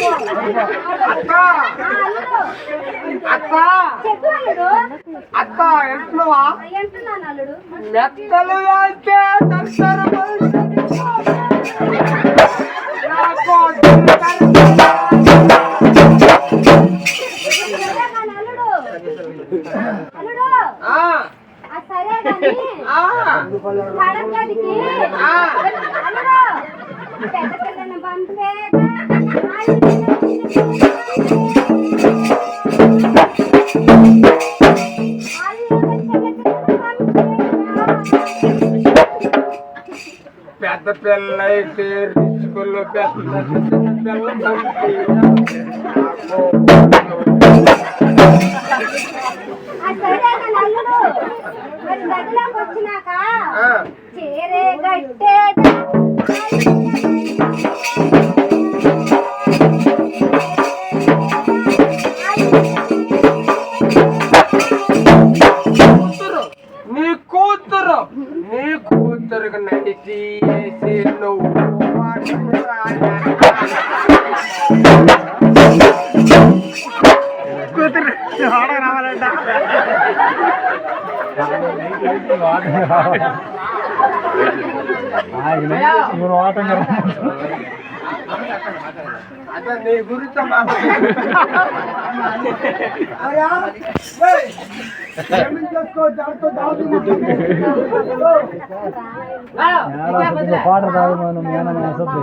అత్త అత్త అత్త అల్లుడు. మెత్తలు తక్షణ సరే కానీ. అల్లుడు. పెద్ద పిల్లని పంపే పెద్ద పిల్ల రిచుకుల్లో పెద్ద పిల్ల వచ్చినాక. చీరే గట్టే కూతురుకి నడిచి వేసి నీ గురించి పాట రాదు మనం ఏమైనా అసలు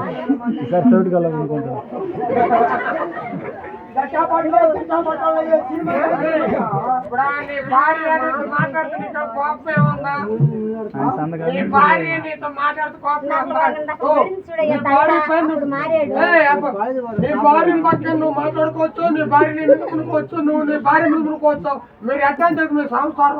ఈసారి చోటు కలగనుకుంటాం నీ భార్య నీతో మాట్లాడుతూ నీ భార్య నువ్వు- పక్కన నువ్వు మాట్లాడుకోవచ్చు నీ భార్య నీ కొనుక్కోవచ్చు నువ్వు నీ భార్య మీద కొనుక్కోవచ్చు మీరు ఎట్లా చెప్పి మీ సంసారం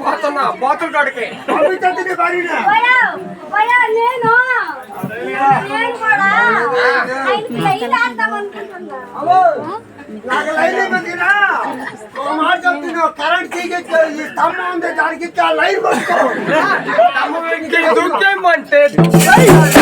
పోతున్నా బాతుల కాడికి పోయా పోయా నేను నేను కూడా ఆయనకి లైన్ వేద్దాం అనుకుంటున్నా కరెంట్ తీగెత్తే ఈ స్తంభం ఉంది దానికి ఇచ్చి ఆ లైన్ పట్టుకో దుఃఖేమంటే మీరందరూ